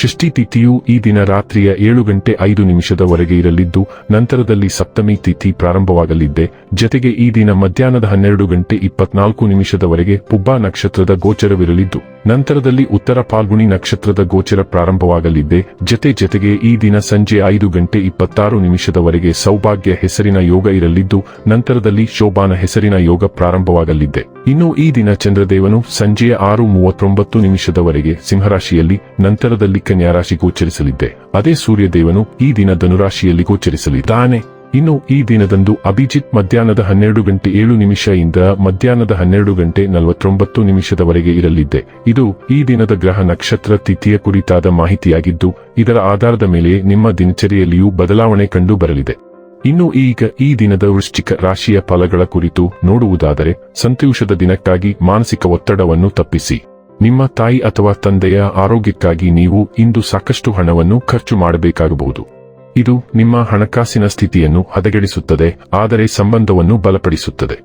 ಷಷ್ಠಿ ತಿಥಿಯು ಈ ದಿನ ರಾತ್ರಿಯ ಏಳು ಗಂಟೆ ಐದು ನಿಮಿಷದವರೆಗೆ ಇರಲಿದ್ದು, ನಂತರದಲ್ಲಿ ಸಪ್ತಮಿ ತಿಥಿ ಪ್ರಾರಂಭವಾಗಲಿದ್ದೆ. ಜತೆಗೆ ಈ ದಿನ ಮಧ್ಯಾಹ್ನದ ಹನ್ನೆರಡು ಗಂಟೆ ಇಪ್ಪತ್ನಾಲ್ಕು ನಿಮಿಷದವರೆಗೆ ಪುಬ್ಬಾ ನಕ್ಷತ್ರದ ಗೋಚರವಿರಲಿದ್ದು, ನಂತರದಲ್ಲಿ ಉತ್ತರ ಪಾಲ್ಗುಣಿ ನಕ್ಷತ್ರದ ಗೋಚರ ಪ್ರಾರಂಭವಾಗಲಿದ್ದೆ. ಜತೆ ಜತೆಗೆ ಈ ದಿನ ಸಂಜೆ ಐದು ಗಂಟೆ ಇಪ್ಪತ್ತಾರು ನಿಮಿಷದವರೆಗೆ ಸೌಭಾಗ್ಯ ಹೆಸರಿನ ಯೋಗ ಇರಲಿದ್ದು, ನಂತರದಲ್ಲಿ ಶೋಭಾನ ಹೆಸರಿನ ಯೋಗ ಪ್ರಾರಂಭವಾಗಲಿದ್ದೆ. ಇನ್ನು ಈ ದಿನ ಚಂದ್ರದೇವನು ಸಂಜೆಯ ಆರು ಮೂವತ್ತೊಂಬತ್ತು ನಿಮಿಷದವರೆಗೆ ಸಿಂಹರಾಶಿಯಲ್ಲಿ, ನಂತರದಲ್ಲಿ ಕನ್ಯಾ ರಾಶಿ ಗೋಚರಿಸಲಿದ್ದೆ. ಅದೇ ಸೂರ್ಯದೇವನು ಈ ದಿನ ಧನುರಾಶಿಯಲ್ಲಿ ಗೋಚರಿಸಲಿದ್ದಾನೆ. ಇನ್ನು ಈ ದಿನದಂದು ಅಭಿಜಿತ್ ಮಧ್ಯಾಹ್ನದ ಹನ್ನೆರಡು ಗಂಟೆ ಏಳು ನಿಮಿಷದಿಂದ ಮಧ್ಯಾಹ್ನದ ಹನ್ನೆರಡು ಗಂಟೆ ನಲವತ್ತೊಂಬತ್ತು ನಿಮಿಷದವರೆಗೆ ಇರಲಿದ್ದೆ. ಇದು ಈ ದಿನದ ಗ್ರಹ ನಕ್ಷತ್ರ ತಿಥಿಯ ಕುರಿತಾದ ಮಾಹಿತಿಯಾಗಿದ್ದು, ಇದರ ಆಧಾರದ ಮೇಲೆ ನಿಮ್ಮ ದಿನಚರಿಯಲ್ಲಿಯೂ ಬದಲಾವಣೆ ಕಂಡು ಬರಲಿದೆ. ಇನ್ನು ಈಗ ಈ ದಿನದ ವೃಶ್ಚಿಕ ರಾಶಿಯ ಫಲಗಳ ಕುರಿತು ನೋಡುವುದಾದರೆ ಸಂತೋಷದ ದಿನಕ್ಕಾಗಿ ಮಾನಸಿಕ ಒತ್ತಡವನ್ನು ತಪ್ಪಿಸಿ. ನಿಮ್ಮ ತಾಯಿ ಅಥವಾ ತಂದೆಯ ಆರೋಗ್ಯಕ್ಕಾಗಿ ನೀವು ಇಂದು ಸಾಕಷ್ಟು ಹಣವನ್ನು ಖರ್ಚು ಮಾಡಬೇಕಾಗಬಹುದು. ಇದು ನಿಮ್ಮ ಹಣಕಾಸಿನ ಸ್ಥಿತಿಯನ್ನು ಹದಗೆಡಿಸುತ್ತದೆ, ಆದರೆ ಸಂಬಂಧವನ್ನು ಬಲಪಡಿಸುತ್ತದೆ.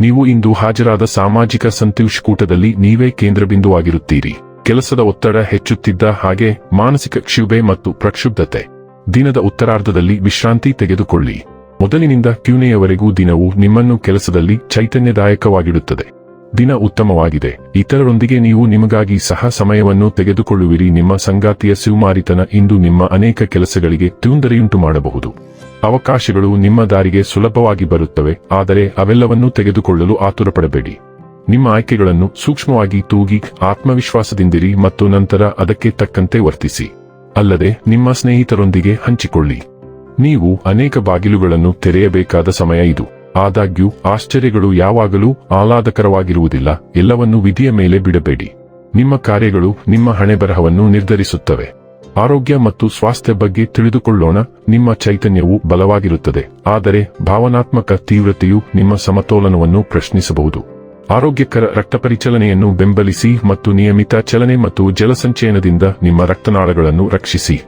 ನೀವು ಇಂದು ಹಾಜರಾದ ಸಾಮಾಜಿಕ ಸಂತೋಷಕೂಟದಲ್ಲಿ ನೀವೇ ಕೇಂದ್ರಬಿಂದುವಾಗಿರುತ್ತೀರಿ. ಕೆಲಸದ ಒತ್ತಡ ಹೆಚ್ಚುತ್ತಿದ್ದ ಹಾಗೆ ಮಾನಸಿಕ ಕ್ಷುಭೆ ಮತ್ತು ಪ್ರಕ್ಷುಬ್ಧತೆ. ದಿನದ ಉತ್ತರಾರ್ಧದಲ್ಲಿ ವಿಶ್ರಾಂತಿ ತೆಗೆದುಕೊಳ್ಳಿ. ಮೊದಲಿನಿಂದ ಕ್ಯೂನೆಯವರೆಗೂ ದಿನವು ನಿಮ್ಮನ್ನು ಕೆಲಸದಲ್ಲಿ ಚೈತನ್ಯದಾಯಕವಾಗಿಡುತ್ತದೆ. ದಿನ ಉತ್ತಮವಾಗಿದೆ. ಇತರರೊಂದಿಗೆ ನೀವು ನಿಮಗಾಗಿ ಸಹ ಸಮಯವನ್ನು ತೆಗೆದುಕೊಳ್ಳುವಿರಿ. ನಿಮ್ಮ ಸಂಗಾತಿಯ ಸಿವುಮಾರಿತನ ಇಂದು ನಿಮ್ಮ ಅನೇಕ ಕೆಲಸಗಳಿಗೆ ತೊಂದರೆಯುಂಟು ಮಾಡಬಹುದು ಅವಕಾಶಗಳು ನಿಮ್ಮ ದಾರಿಗೆ ಸುಲಭವಾಗಿ ಬರುತ್ತವೆ, ಆದರೆ ಅವೆಲ್ಲವನ್ನೂ ತೆಗೆದುಕೊಳ್ಳಲು ಆತುರಪಡಬೇಡಿ. ನಿಮ್ಮ ಆಯ್ಕೆಗಳನ್ನು ಸೂಕ್ಷ್ಮವಾಗಿ ತೂಗಿ ಆತ್ಮವಿಶ್ವಾಸದಿಂದಿರಿ ಮತ್ತು ನಂತರ ಅದಕ್ಕೆ ತಕ್ಕಂತೆ ವರ್ತಿಸಿ. ಅಲ್ಲದೆ ನಿಮ್ಮ ಸ್ನೇಹಿತರೊಂದಿಗೆ ಹಂಚಿಕೊಳ್ಳಿ. ನೀವು ಅನೇಕ ಬಾಗಿಲುಗಳನ್ನು ತೆರೆಯಬೇಕಾದ ಸಮಯ ಇದು. ಆದಾಗ್ಯೂ, ಆಶ್ಚರ್ಯಗಳು ಯಾವಾಗಲೂ ಆಹ್ಲಾದಕರವಾಗಿರುವುದಿಲ್ಲ. ಎಲ್ಲವನ್ನೂ ವಿಧಿಯ ಮೇಲೆ ಬಿಡಬೇಡಿ. ನಿಮ್ಮ ಕಾರ್ಯಗಳು ನಿಮ್ಮ ಹಣೆಬರಹವನ್ನು ನಿರ್ಧರಿಸುತ್ತವೆ. ಆರೋಗ್ಯ ಮತ್ತು ಸ್ವಾಸ್ಥ್ಯ ಬಗ್ಗೆ ತಿಳಿದುಕೊಳ್ಳೋಣ. ನಿಮ್ಮ ಚೈತನ್ಯವು ಬಲವಾಗಿರುತ್ತದೆ. ಆದರೆ, ಭಾವನಾತ್ಮಕ ತೀವ್ರತೆಯು ನಿಮ್ಮ ಸಮತೋಲನವನ್ನು ಪ್ರಶ್ನಿಸಬಹುದು. ಆರೋಗ್ಯಕರ ರಕ್ತ ಪರಿಚಲನೆಯನ್ನು ಬೆಂಬಲಿಸಿ ಮತ್ತು ನಿಯಮಿತ ಚಲನೆ ಮತ್ತು ಜಲಸಂಚಯನದಿಂದ ನಿಮ್ಮ ರಕ್ತನಾಳಗಳನ್ನು ರಕ್ಷಿಸಿ.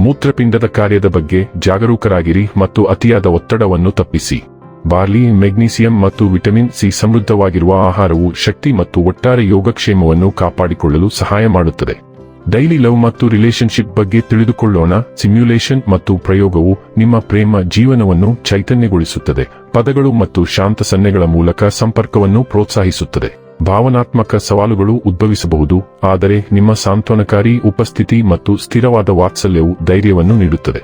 ಮೂತ್ರಪಿಂಡದ ಕಾರ್ಯದ ಬಗ್ಗೆ ಜಾಗರೂಕರಾಗಿರಿ ಮತ್ತು ಅತಿಯಾದ ಒತ್ತಡವನ್ನು ತಪ್ಪಿಸಿ. ಬಾರ್ಲಿ, ಮೆಗ್ನೀಸಿಯಂ ಮತ್ತು ವಿಟಮಿನ್ ಸಿ ಸಮೃದ್ಧವಾಗಿರುವ ಆಹಾರವು ಶಕ್ತಿ ಮತ್ತು ಒಟ್ಟಾರೆ ಯೋಗಕ್ಷೇಮವನ್ನು ಕಾಪಾಡಿಕೊಳ್ಳಲು ಸಹಾಯ ಮಾಡುತ್ತದೆ. ಡೈಲಿ ಲವ್ ಮತ್ತು ರಿಲೇಶನ್ಶಿಪ್ ಬಗ್ಗೆ ತಿಳಿದುಕೊಳ್ಳೋಣ. ಸಿಮ್ಯುಲೇಷನ್ ಮತ್ತು ಪ್ರಯೋಗವು ನಿಮ್ಮ ಪ್ರೇಮ ಜೀವನವನ್ನು ಚೈತನ್ಯಗೊಳಿಸುತ್ತದೆ. ಪದಗಳು ಮತ್ತು ಶಾಂತ ಸನ್ನೆಗಳ ಮೂಲಕ ಸಂಪರ್ಕವನ್ನು ಪ್ರೋತ್ಸಾಹಿಸುತ್ತದೆ. ಭಾವನಾತ್ಮಕ ಸವಾಲುಗಳು ಉದ್ಭವಿಸಬಹುದು, ಆದರೆ ನಿಮ್ಮ ಸಾಂತ್ವನಕಾರಿ ಉಪಸ್ಥಿತಿ ಮತ್ತು ಸ್ಥಿರವಾದ ವಾತ್ಸಲ್ಯವು ಧೈರ್ಯವನ್ನು ನೀಡುತ್ತದೆ.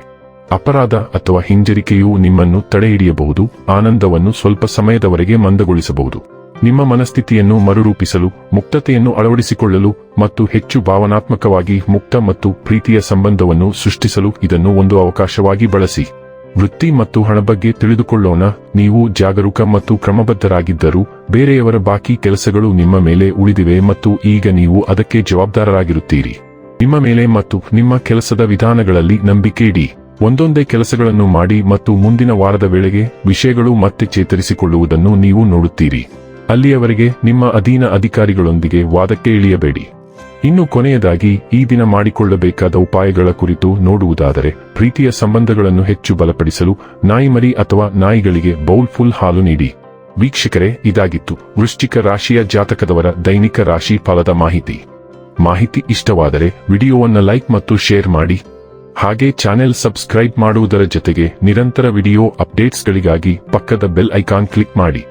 ಅಪರಾಧ ಅಥವಾ ಹಿಂಜರಿಕೆಯು ನಿಮ್ಮನ್ನು ತಡೆಹಿಡಿಯಬಹುದು, ಆನಂದವನ್ನು ಸ್ವಲ್ಪ ಸಮಯದವರೆಗೆ ಮಂದಗೊಳಿಸಬಹುದು. ನಿಮ್ಮ ಮನಸ್ಥಿತಿಯನ್ನು ಮರುರೂಪಿಸಲು, ಮುಕ್ತತೆಯನ್ನು ಅಳವಡಿಸಿಕೊಳ್ಳಲು ಮತ್ತು ಹೆಚ್ಚು ಭಾವನಾತ್ಮಕವಾಗಿ ಮುಕ್ತ ಮತ್ತು ಪ್ರೀತಿಯ ಸಂಬಂಧವನ್ನು ಸೃಷ್ಟಿಸಲು ಇದನ್ನು ಒಂದು ಅವಕಾಶವಾಗಿ ಬಳಸಿ. ವೃತ್ತಿ ಮತ್ತು ಹಣ ಬಗ್ಗೆ ತಿಳಿದುಕೊಳ್ಳೋಣ. ನೀವು ಜಾಗರೂಕ ಮತ್ತು ಕ್ರಮಬದ್ಧರಾಗಿದ್ದರೂ ಬೇರೆಯವರ ಬಾಕಿ ಕೆಲಸಗಳು ನಿಮ್ಮ ಮೇಲೆ ಉಳಿದಿವೆ ಮತ್ತು ಈಗ ನೀವು ಅದಕ್ಕೆ ಜವಾಬ್ದಾರರಾಗಿರುತ್ತೀರಿ. ನಿಮ್ಮ ಮೇಲೆ ಮತ್ತು ನಿಮ್ಮ ಕೆಲಸದ ವಿಧಾನಗಳಲ್ಲಿ ನಂಬಿಕೆ ಇಡಿ. ಒಂದೊಂದೇ ಕೆಲಸಗಳನ್ನು ಮಾಡಿ ಮತ್ತು ಮುಂದಿನ ವಾರದ ವೇಳೆಗೆ ವಿಷಯಗಳು ಮತ್ತೆ ಚೇತರಿಸಿಕೊಳ್ಳುವುದನ್ನು ನೀವು ನೋಡುತ್ತೀರಿ. ಅಲ್ಲಿಯವರೆಗೆ ನಿಮ್ಮ ಅಧೀನ ಅಧಿಕಾರಿಗಳೊಂದಿಗೆ ವಾದಕ್ಕೆ ಇಳಿಯಬೇಡಿ. ಇನ್ನು ಕೊನೆಯದಾಗಿ, ಈ ದಿನ ಮಾಡಿಕೊಳ್ಳಬೇಕಾದ ಉಪಾಯಗಳ ಕುರಿತು ನೋಡುವುದಾದರೆ, ಪ್ರೀತಿಯ ಸಂಬಂಧಗಳನ್ನು ಹೆಚ್ಚು ಬಲಪಡಿಸಲು ನಾಯಿಮರಿ ಅಥವಾ ನಾಯಿಗಳಿಗೆ ಬೌಲ್ ಫುಲ್ ಹಾಲು ನೀಡಿ. ವೀಕ್ಷಕರೇ, ಇದಾಗಿತ್ತು ವೃಶ್ಚಿಕ ರಾಶಿಯ ಜಾತಕದವರ ದೈನಿಕ ರಾಶಿ ಫಲದ ಮಾಹಿತಿ. ಮಾಹಿತಿ ಇಷ್ಟವಾದರೆ ವಿಡಿಯೋವನ್ನು ಲೈಕ್ ಮತ್ತು ಶೇರ್ ಮಾಡಿ. ಹಾಗೆ ಚಾನೆಲ್ ಸಬ್ಸ್ಕ್ರೈಬ್ ಮಾಡುವುದರ ಜೊತೆಗೆ ನಿರಂತರ ವಿಡಿಯೋ ಅಪ್ಡೇಟ್ಸ್ಗಳಿಗಾಗಿ ಪಕ್ಕದ ಬೆಲ್ ಐಕಾನ್ ಕ್ಲಿಕ್ ಮಾಡಿ.